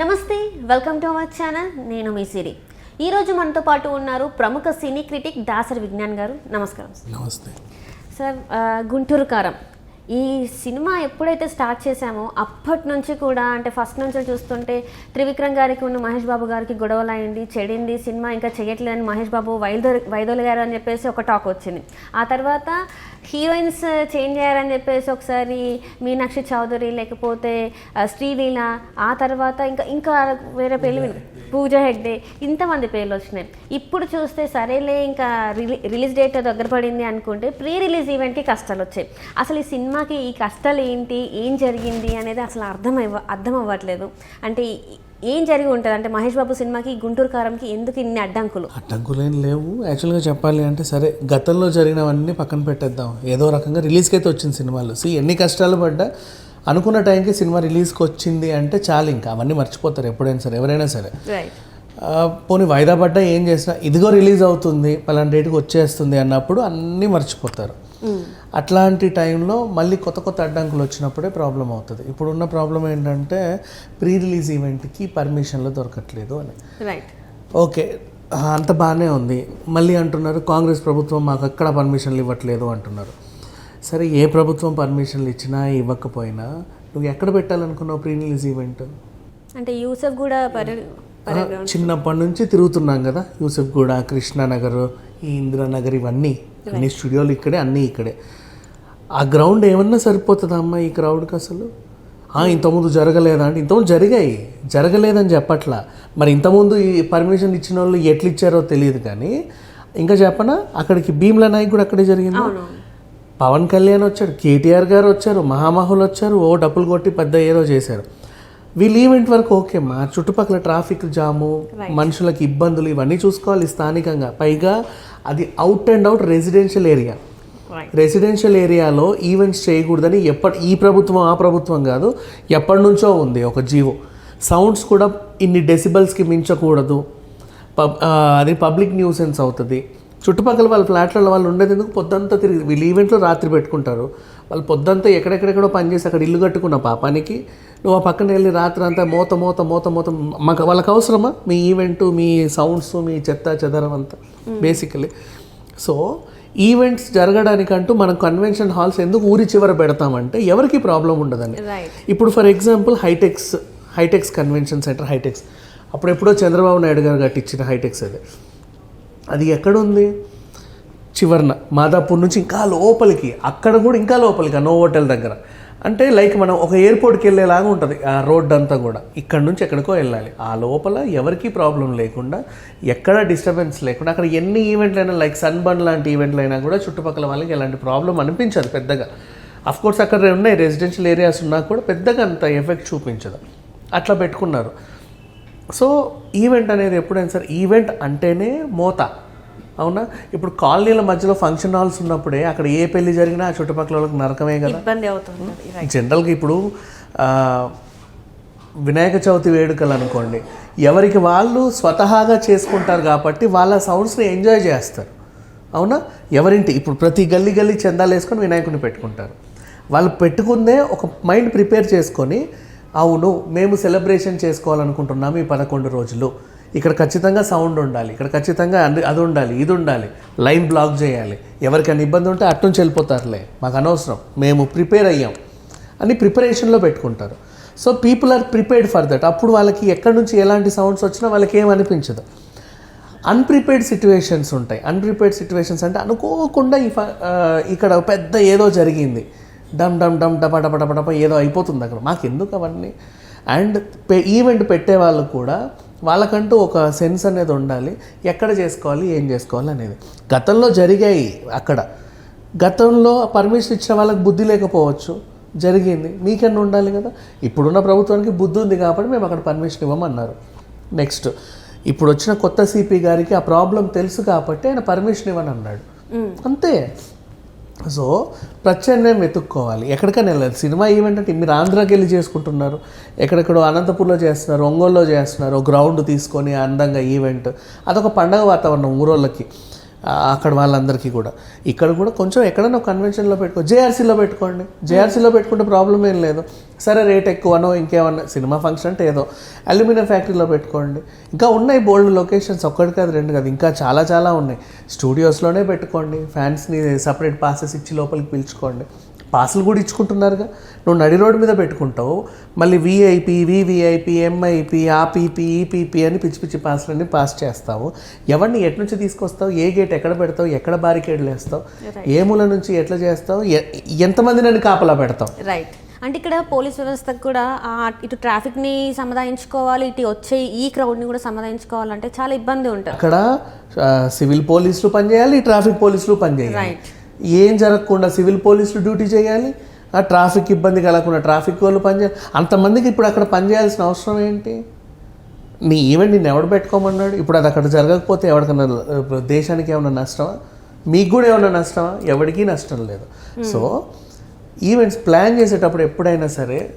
నమస్తే welcome to our channel నేను మీ సిరి. ఈరోజు మనతో పాటు ఉన్నారు ప్రముఖ సినీ క్రిటిక్ దాసరి విజ్ఞాన్ గారు. నమస్కారం నమస్తే. సార్ గుంటూరు కారం. ఈ సినిమా ఎప్పుడైతే స్టార్ట్ చేశామో అప్పటి నుంచి కూడా అంటే ఫస్ట్ నుంచి చూస్తుంటే త్రివిక్రమ్ గారికి ఉన్న మహేష్ బాబు గారికి గొడవలు అయింది చెడింది సినిమా ఇంకా చేయట్లేదని మహేష్ బాబు వైదో వైదోలు గారు అని చెప్పేసి ఒక టాక్ వచ్చింది. ఆ తర్వాత హీరోయిన్స్ చేంజ్ అయ్యారని చెప్పేసి ఒకసారి మీనాక్షి చౌదరి లేకపోతే శ్రీలీల ఆ తర్వాత ఇంకా ఇంకా వేరే పేర్లు పూజ హెగ్డే. ఇంతమంది పేర్లు వచ్చినాయి. ఇప్పుడు చూస్తే సరేలే ఇంకా రిలీ రిలీజ్ డేట్ దగ్గర పడింది అనుకుంటే ప్రీ రిలీజ్ ఈవెంట్కి కష్టాలు వచ్చాయి. అసలు ఈ సినిమాకి ఈ కష్టాలు ఏంటి ఏం జరిగింది? అనేది అసలు అర్థం అవ్వ అర్థం అవ్వట్లేదు. అంటే ఏం జరిగి ఉంటుంది? అంటే మహేష్ బాబు సినిమాకి గుంటూరు కారంకి ఎందుకు ఇన్ని అడ్డంకులు? అడ్డంకులేం లేవు. యాక్చువల్గా చెప్పాలి అంటే సరే గతంలో జరిగినవన్నీ పక్కన పెట్టేద్దాం. ఏదో రకంగా రిలీజ్కి అయితే వచ్చింది సినిమాలు. సి ఎన్ని కష్టాలు పడ్డా? అనుకున్న టైంకి సినిమా రిలీజ్కి వచ్చింది అంటే చాలు ఇంకా. అవన్నీ మర్చిపోతారు ఎప్పుడైనా సరే ఎవరైనా సరే. పోనీ వాయిదా పడ్డా ఏం చేసినా ఇదిగో రిలీజ్ అవుతుంది పలానా డేట్కి వచ్చేస్తుంది అన్నప్పుడు అన్నీ మర్చిపోతారు. అట్లాంటి టైంలో మళ్ళీ కొత్త కొత్త అడ్డంకులు వచ్చినప్పుడే ప్రాబ్లం అవుతుంది. ఇప్పుడున్న ప్రాబ్లం ఏంటంటే ప్రీ రిలీజ్ ఈవెంట్కి పర్మిషన్లు దొరకట్లేదు అని. రైట్ ఓకే అంత బాగానే ఉంది. మళ్ళీ అంటున్నారు కాంగ్రెస్ ప్రభుత్వం మాకు ఎక్కడ పర్మిషన్లు ఇవ్వట్లేదు అంటున్నారు. సరే ఏ ప్రభుత్వం పర్మిషన్లు ఇచ్చినా ఇవ్వకపోయినా నువ్వు ఎక్కడ పెట్టాలనుకున్నావు ప్రీ రిలీజ్ ఈవెంట్? అంటే యూసఫ్ కూడా చిన్నప్పటి నుంచి తిరుగుతున్నాం కదా. యూసఫ్ గూడ కృష్ణానగర్ ఈ ఇందిరానగర్ ఇవన్నీ అన్ని స్టూడియోలు ఇక్కడే అన్నీ ఇక్కడే. ఆ గ్రౌండ్ ఏమన్నా సరిపోతుందా అమ్మా ఈ క్రౌడ్కి అసలు? ఇంతకుముందు జరగలేదా అంటే ఇంతకుముందు జరిగాయి. జరగలేదని చెప్పట్లా. మరి ఇంతకుముందు ఈ పర్మిషన్ ఇచ్చిన వాళ్ళు ఎట్లు ఇచ్చారో తెలియదు కానీ ఇంకా చెప్పనా? అక్కడికి భీమ్లా నాయక్ కూడా అక్కడే జరిగింది? పవన్ కళ్యాణ్ వచ్చాడు కేటీఆర్ గారు వచ్చారు మహామహులు వచ్చారు ఓ డబ్బులు కొట్టి పెద్ద ఏదో చేశారు. వీళ్ళు ఈవెంట్ వరకు ఓకే మా చుట్టుపక్కల ట్రాఫిక్ జాము మనుషులకు ఇబ్బందులు ఇవన్నీ చూసుకోవాలి స్థానికంగా. పైగా అది out and out residential area residential ఏరియాలో ఈవెంట్స్ చేయకూడదని ఎప్పటి ఈ ప్రభుత్వం ఆ ప్రభుత్వం కాదు ఎప్పటి నుంచో ఉంది ఒక జీవో. సౌండ్స్ కూడా ఇన్ని డెసిబల్స్కి మించకూడదు. పబ్ అది పబ్లిక్ న్యూసెన్స్ అవుతుంది. చుట్టుపక్కల వాళ్ళ ఫ్లాట్లలో వాళ్ళు ఉండేది ఎందుకు? పొద్దంతా తిరిగి వీళ్ళు ఈవెంట్లో రాత్రి పెట్టుకుంటారు. వాళ్ళు పొద్దంతా ఎక్కడెక్కడెక్కడో పనిచేసి అక్కడ ఇల్లు కట్టుకున్న పాపానికి నువ్వు ఆ పక్కన వెళ్ళి రాత్రి అంతా మోత మోత మోత మోత మాకు వాళ్ళకి అవసరమా? మీ ఈవెంట్ మీ సౌండ్స్ మీ చెత్త చెదరం అంతా బేసికలీ సో ఈవెంట్స్ జరగడానికంటూ మనం కన్వెన్షన్ హాల్స్ ఎందుకు ఊరి చివర పెడతామంటే ఎవరికి ప్రాబ్లం ఉండదని ఇప్పుడు for example Hitex Hitex convention centre Hitex అప్పుడు ఎప్పుడో చంద్రబాబు నాయుడు గారు కట్టించిన హైటెక్స్ అది. అది ఎక్కడుంది? చివరన మాదాపూర్ నుంచి ఇంకా లోపలికి అక్కడ కూడా ఇంకా లోపలికి ఆ నో హోటల్ దగ్గర. అంటే లైక్ మనం ఒక ఎయిర్పోర్ట్కి వెళ్ళేలాగా ఉంటుంది ఆ రోడ్ అంతా కూడా. ఇక్కడ నుంచి ఎక్కడికో వెళ్ళాలి. ఆ లోపల ఎవరికీ ప్రాబ్లం లేకుండా ఎక్కడ డిస్టర్బెన్స్ లేకుండా అక్కడ ఎన్ని ఈవెంట్లు అయినా లైక్ సన్బర్న్ లాంటి ఈవెంట్లు అయినా కూడా చుట్టుపక్కల వాళ్ళకి ఎలాంటి ప్రాబ్లం అనిపించదు పెద్దగా. అఫ్ కోర్స్ అక్కడ ఉన్నాయి రెసిడెన్షియల్ ఏరియాస్ ఉన్నా కూడా పెద్దగా అంత ఎఫెక్ట్ చూపించదు. అట్లా పెట్టుకున్నారు. సో ఈవెంట్ అనేది ఎప్పుడైనా సరే ఈవెంట్ అంటేనే మోత. అవునా? ఇప్పుడు కాలనీల మధ్యలో ఫంక్షన్ హాల్స్ ఉన్నప్పుడే అక్కడ ఏ పెళ్ళి జరిగినా ఆ చుట్టుపక్కల వాళ్ళకి నరకమే కదా. ఇబ్బంది అవుతుంది. రైట్ జనరల్గా ఇప్పుడు వినాయక చవితి వేడుకలు అనుకోండి ఎవరికి వాళ్ళు స్వతహాగా చేసుకుంటారు కాబట్టి వాళ్ళ సౌండ్స్ని ఎంజాయ్ చేస్తారు. అవునా? ఎవరింటి ఇప్పుడు ప్రతి గల్లీ గల్లీ చందాలు వేసుకొని వినాయకుడిని పెట్టుకుంటారు. వాళ్ళు పెట్టుకుందే ఒక మైండ్ ప్రిపేర్ చేసుకొని అవును మేము సెలబ్రేషన్ చేసుకోవాలనుకుంటున్నాము ఈ పదకొండు రోజులు. ఇక్కడ ఖచ్చితంగా సౌండ్ ఉండాలి ఇక్కడ ఖచ్చితంగా అది అది ఉండాలి ఇది ఉండాలి. లైన్ బ్లాక్ చేయాలి. ఎవరికైనా ఇబ్బంది ఉంటే అట్నుంచి వెళ్ళిపోతారులే. మాకు అనవసరం. మేము ప్రిపేర్ అయ్యాం అని ప్రిపరేషన్లో పెట్టుకుంటారు. So people are prepared for that అప్పుడు వాళ్ళకి ఎక్కడి నుంచి ఎలాంటి సౌండ్స్ వచ్చినా వాళ్ళకి ఏం అనిపించదు. అన్ప్రిపేర్డ్ సిచ్యువేషన్స్ ఉంటాయి. అన్ప్రిపేర్డ్ సిచ్యువేషన్స్ అంటే అనుకోకుండా ఈ ఇక్కడ పెద్ద ఏదో జరిగింది. డమ్ డమ్ డమ్ డప డప డప డప ఏదో అయిపోతుంది అక్కడ. మాకు ఎందుకు అవన్నీ? అండ్ ఈవెంట్ పెట్టే వాళ్ళు కూడా వాళ్ళకంటూ ఒక సెన్స్ అనేది ఉండాలి. ఎక్కడ చేసుకోవాలి ఏం చేసుకోవాలి అనేది. గతంలో జరిగాయి అక్కడ. గతంలో పర్మిషన్ ఇచ్చిన వాళ్ళకి బుద్ధి లేకపోవచ్చు. జరిగింది. మీకన్నా ఉండాలి కదా? ఇప్పుడున్న ప్రభుత్వానికి బుద్ధి ఉంది కాబట్టి మేము అక్కడ పర్మిషన్ ఇవ్వమన్నారు. నెక్స్ట్ ఇప్పుడు వచ్చిన కొత్త సిపి గారికి ఆ ప్రాబ్లం తెలుసు కాబట్టి ఆయన పర్మిషన్ ఇవ్వని అన్నాడు అంతే. సో ప్రత్యామ్నాయం వెతుక్కోవాలి. ఎక్కడికైనా వెళ్ళాలి. సినిమా ఈవెంట్ అంటే మీరు ఆంధ్రాకి వెళ్ళి చేసుకుంటున్నారు. ఎక్కడెక్కడో అనంతపూర్లో చేస్తున్నారు ఒంగోలులో చేస్తున్నారు గ్రౌండ్ తీసుకొని అందంగా ఈవెంట్ అదొక పండగ వాతావరణం ఊరోళ్ళకి. అక్కడ వాళ్ళందరికీ కూడా. ఇక్కడ కూడా కొంచెం ఎక్కడైనా కన్వెన్షన్లో పెట్టుకో జేఆర్సీలో పెట్టుకోండి. జేఆర్సీలో పెట్టుకుంటే ప్రాబ్లం ఏం లేదు. సరే రేట్ ఎక్కువనో ఇంకేమన్నా సినిమా ఫంక్షన్ అంటే ఏదో. అల్యూమినియం ఫ్యాక్టరీలో పెట్టుకోండి. ఇంకా ఉన్నాయి బోల్డ్ లొకేషన్స్ ఒక్కటి కాదు రెండు కాదు. ఇంకా చాలా చాలా ఉన్నాయి. స్టూడియోస్లోనే పెట్టుకోండి. ఫ్యాన్స్ని సపరేట్ పాసెస్ ఇచ్చి లోపలికి పిలుచుకోండి. పాసులు కూడా ఇచ్చుకుంటున్నారుగా. నువ్వు నడి రోడ్డు మీద పెట్టుకుంటావు. మళ్ళీ విఐపి వివిఐపి ఎంఐపి ఆపీపీ ఈపీపీ అని పిచ్చి పిచ్చి పాసులన్నీ పాస్ చేస్తావు. ఎవరిని ఎటు నుంచి తీసుకొస్తావు? ఏ గేట్ ఎక్కడ పెడతావు? ఎక్కడ బారికేడ్లు వేస్తావు? ఏ మూల నుంచి ఎట్లా చేస్తావు? ఎంతమంది నన్ను కాపలా పెడతావు? రైట్ అంటే ఇక్కడ పోలీస్ వ్యవస్థకు కూడా ఇటు ట్రాఫిక్ని సమాధానించుకోవాలి ఇటు వచ్చే ఈ క్రౌడ్ని కూడా సమాధానించుకోవాలంటే చాలా ఇబ్బంది ఉంటుంది. అక్కడ సివిల్ పోలీసులు పనిచేయాలి ట్రాఫిక్ పోలీసులు పనిచేయాలి. రైట్ ఏం జరగకుండా సివిల్ పోలీసులు డ్యూటీ చేయాలి? ఆ ట్రాఫిక్ ఇబ్బంది కలగకుండా ట్రాఫిక్ వాళ్ళు పనిచేయాలి అంతమందికి ఇప్పుడు అక్కడ పనిచేయాల్సిన అవసరం ఏంటి? నీ ఈవెంట్ నేను ఎవడు పెట్టుకోమన్నాడు? ఇప్పుడు అది అక్కడ జరగకపోతే ఎవరికన్నా దేశానికి ఏమైనా నష్టమా? మీకు కూడా ఏమైనా నష్టమా? ఎవరికీ నష్టం లేదు. సో ఈవెంట్స్ ప్లాన్ చేసేటప్పుడు ఎప్పుడైనా సరే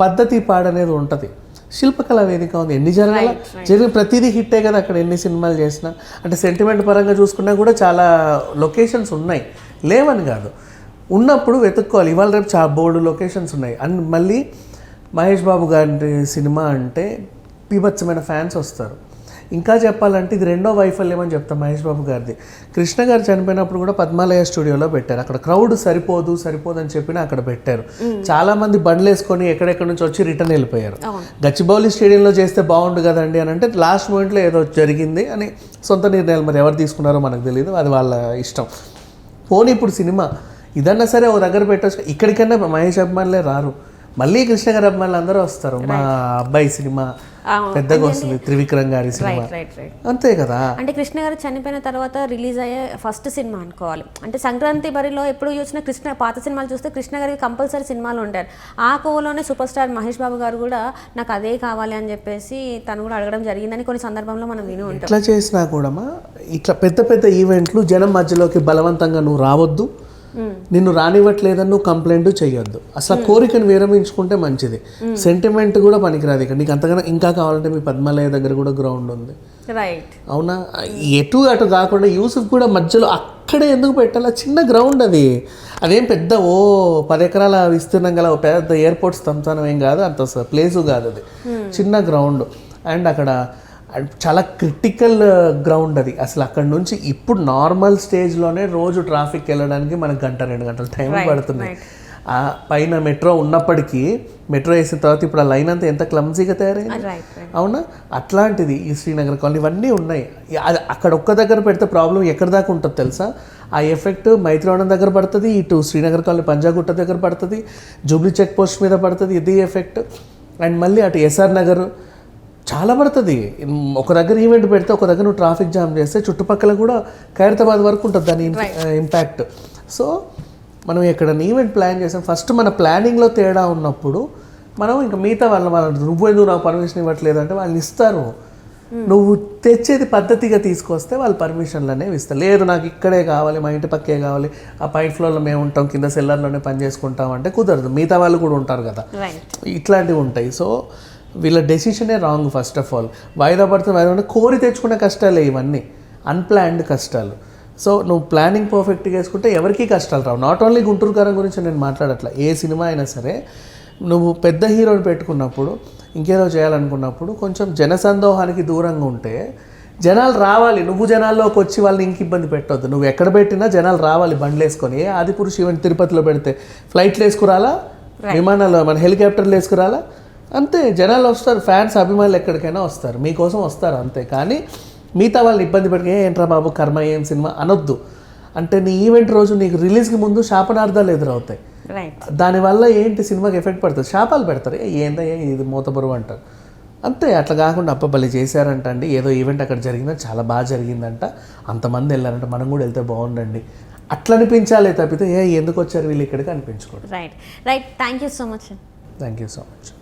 పద్ధతి పాడు అనేది ఉంటుంది. శిల్పకళ వేదిక ఉంది. ఎన్ని జరగాల? జరిగిన ప్రతిదీ హిట్టే కదా అక్కడ ఎన్ని సినిమాలు చేసినా. అంటే సెంటిమెంట్ పరంగా చూసుకున్నా కూడా చాలా లొకేషన్స్ ఉన్నాయి. లేవని కాదు. ఉన్నప్పుడు వెతుక్కోవాలి. ఇవాళ రేపు చాలా బోర్డు లొకేషన్స్ ఉన్నాయి. అండ్ మళ్ళీ మహేష్ బాబు గారి సినిమా అంటే బీభత్సమైన ఫ్యాన్స్ వస్తారు. ఇంకా చెప్పాలంటే ఇది రెండో వైఫల్యం అని చెప్తాం మహేష్ బాబు గారిది. కృష్ణ గారు చనిపోయినప్పుడు కూడా పద్మాలయ స్టూడియోలో పెట్టారు. అక్కడ క్రౌడ్ సరిపోదు సరిపోదు అని చెప్పిన అక్కడ పెట్టారు. చాలా మంది బండ్లు వేసుకొని ఎక్కడెక్కడ నుంచి వచ్చి రిటర్న్ వెళ్ళిపోయారు. గచ్చిబౌలి స్టేడియంలో చేస్తే బాగుండు కదండి అని అంటే లాస్ట్ మూమెంట్లో ఏదో జరిగింది అని సొంత నిర్ణయాలు మరి ఎవరు తీసుకున్నారో మనకు తెలియదు అది వాళ్ళ ఇష్టం. పోనీ ఇప్పుడు సినిమా. ఇదన్నా సరే ఓ దగ్గర పెట్టచ్చు. ఇక్కడికన్నా మహేష్ అభిమానులే రారు. మళ్ళీ కృష్ణ గారి అభిమానులు అందరూ వస్తారు. మా అబ్బాయి సినిమా. పెద్దగా వస్తుంది త్రివిక్రమ్ గారి సినిమా. రైట్ రైట్ రైట్ అంతే కదా. అంటే కృష్ణ గారు చనిపోయిన తర్వాత రిలీజ్ అయ్యే ఫస్ట్ సినిమా అనుకోవాలి. అంటే సంక్రాంతి బరిలో ఎప్పుడు చూసినా కృష్ణ పాత సినిమాలు చూస్తే కృష్ణ గారికి కంపల్సరీ సినిమాలు ఉంటారు ఆ కోవలోనే సూపర్ స్టార్ మహేష్ బాబు గారు కూడా నాకు అదే కావాలి అని చెప్పేసి తను కూడా అడగడం జరిగిందని కొన్ని సందర్భంలో మనం విని ఉంటాం. ఎట్లా చేసినా కూడా ఇట్లా పెద్ద పెద్ద ఈవెంట్లు జనం మధ్యలోకి బలవంతంగా నువ్వు రావద్దు. నిన్ను రానివ్వట్లేదని నువ్వు కంప్లైంట్ చేయొద్దు అసలు ఆ కోరికను విరమించుకుంటే మంచిది. సెంటిమెంట్ కూడా పనికిరాదు ఇక్కడ. నీకు అంతగానో ఇంకా కావాలంటే మీ పద్మాలయ దగ్గర కూడా గ్రౌండ్ ఉంది. రైట్ అవునా? ఎటు అటు కాకుండా యూసుఫ్ కూడా మధ్యలో అక్కడే ఎందుకు పెట్టాలి? చిన్న గ్రౌండ్ అది. అదేం పెద్ద ఓ పది ఎకరాల విస్తీర్ణం గల పెద్ద ఎయిర్పోర్ట్ స్థంతానం ఏం కాదు అంత ప్లేసు కాదు అది. చిన్న గ్రౌండ్ అండ్ అక్కడ చాలా క్రిటికల్ గ్రౌండ్ అది. అసలు అక్కడ నుంచి ఇప్పుడు నార్మల్ స్టేజ్లోనే రోజు ట్రాఫిక్ వెళ్ళడానికి మనకు గంట రెండు గంటల టైం పడుతుంది. ఆ పైన మెట్రో ఉన్నప్పటికీ మెట్రో వేసిన తర్వాత ఇప్పుడు ఆ లైన్ అంతా ఎంత క్లమ్జీగా తయారైంది? రైట్ అవునా? అట్లాంటిది ఈ శ్రీనగర్ కాలనీ ఇవన్నీ ఉన్నాయి. అది అక్కడ ఒక్క దగ్గర పెడితే ప్రాబ్లం ఎక్కడి దాకా ఉంటుంది తెలుసా? ఆ ఎఫెక్ట్ మైత్రివనం దగ్గర పడుతుంది ఇటు శ్రీనగర్ కాలనీ పంజాగుట్ట దగ్గర పడుతుంది జూబ్లీ చెక్ పోస్ట్ మీద పడుతుంది ఇది ఎఫెక్ట్ అండ్ మళ్ళీ అటు ఎస్ఆర్ నగర్ చాలా పడుతుంది. ఒక దగ్గర ఈవెంట్ పెడితే ఒక దగ్గర నువ్వు ట్రాఫిక్ జామ్ చేస్తే చుట్టుపక్కల కూడా ఖైరతాబాద్ వరకు ఉంటుంది దాని ఇంపాక్ట్ సో మనం ఎక్కడ ఈవెంట్ ప్లాన్ చేసాం. ఫస్ట్ మన ప్లానింగ్లో తేడా ఉన్నప్పుడు మనం ఇంకా మిగతా వాళ్ళ వాళ్ళ నువ్వు ఎందుకు నాకు పర్మిషన్ ఇవ్వట్లేదు అంటే వాళ్ళు ఇస్తారు. నువ్వు తెచ్చేది పద్ధతిగా తీసుకొస్తే వాళ్ళు పర్మిషన్లు అనేవి ఇస్తారు. లేదు నాకు ఇక్కడే కావాలి మా ఇంటి పక్కే కావాలి ఆ పైన ఫ్లోర్లో మేము ఉంటాం కింద సెల్లర్లోనే పని చేసుకుంటాం అంటే కుదరదు. మిగతా వాళ్ళు కూడా ఉంటారు కదా. ఇట్లాంటివి ఉంటాయి. సో వీళ్ళ డెసిషనే రాంగ్ ఫస్ట్ ఆఫ్ ఆల్ వాయిదా పడుతుంది వాయిదా పడుతుంది కోరి తెచ్చుకునే కష్టాలే ఇవన్నీ. అన్ప్లాన్డ్ కష్టాలు. సో నువ్వు ప్లానింగ్ పర్ఫెక్ట్గా వేసుకుంటే ఎవరికీ కష్టాలు రావు. నాట్ ఓన్లీ గుంటూరు కారం గురించి నేను మాట్లాడట్లా ఏ సినిమా అయినా సరే నువ్వు పెద్ద హీరోని పెట్టుకున్నప్పుడు ఇంకేదో చేయాలనుకున్నప్పుడు కొంచెం జనసందోహానికి దూరంగా ఉంటే జనాలు రావాలి. నువ్వు జనాల్లోకి వచ్చి వాళ్ళని ఇంక ఇబ్బంది పెట్టొద్దు. నువ్వు ఎక్కడ పెట్టినా జనాలు రావాలి బండ్లు వేసుకొని. ఆదిపురుష్ ఈవెంట్ తిరుపతిలో పెడితే ఫ్లైట్లు వేసుకురాలా? విమానాలు మన హెలికాప్టర్లు వేసుకురాలా? అంతే జనాలు వస్తారు ఫ్యాన్స్ అభిమానులు ఎక్కడికైనా వస్తారు. మీకోసం వస్తారు అంతే. కానీ మిగతా వాళ్ళని ఇబ్బంది "ఏ, ఏంట్రా బాబు కర్మ ఏం సినిమా? అనొద్దు. అంటే నీ ఈవెంట్ రోజు నీకు రిలీజ్కి ముందు శాపనార్థాలు ఎదురవుతాయి. దానివల్ల ఏంటి సినిమాకి ఎఫెక్ట్ పడుతుంది? శాపాలు పెడతారు. "ఏ, ఏందయ్యా ఇది మూతబరువు అంటారు. అంతే అట్లా కాకుండా అప్ప భలే చేశారంట అండి ఏదో ఈవెంట్ అక్కడ జరిగిందా చాలా బాగా జరిగిందంట. అంతమంది వెళ్ళారంట. మనం కూడా వెళ్తే బాగుండండి. అట్లా అనిపించాలి తప్పితే ఏ ఎందుకు వచ్చారు? వీళ్ళు ఇక్కడికి అనిపించుకోండి right right thank you so much thank you so much